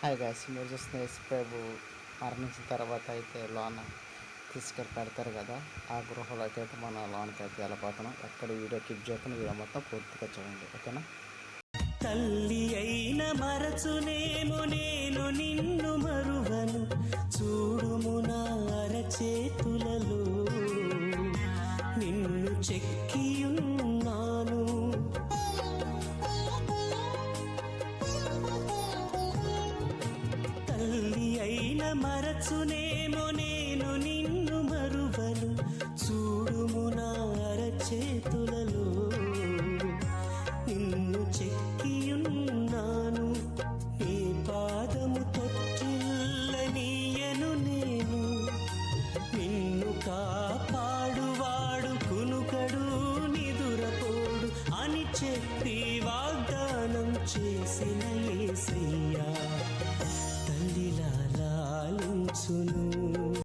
Hi guys మీరు చూస్తున్న యేసు ప్రభు మరణించిన తర్వాత అయితే లోన తీసుకెళ్ళి పెడతారు కదా. ఆ గృహలోకి అయితే మన లోనకి అయితే వెళ్ళబోతున్నాం. ఎక్కడ వీడియో కిప్ చేస్తున్న వీడియో మొత్తం పూర్తిగా చూడండి ఓకేనా? తల్లి అయిన మరచునేమో నేను నిన్ను మరువను. చూడుము నా అరచేతులలో. నిన్ను చెక్ మరచునేమో నేను నిన్ను మరువను. చూడుము నా అరచేతులలో. నిన్ను చెక్కియున్నాను. నీ పాదము తొట్టిల్లనీయను నేను. నిన్ను కాపాడువాడు కునుకడు నిదురపోడు. అని చెప్పి వాగ్దానం చేసిన ఏసయ్యా. solo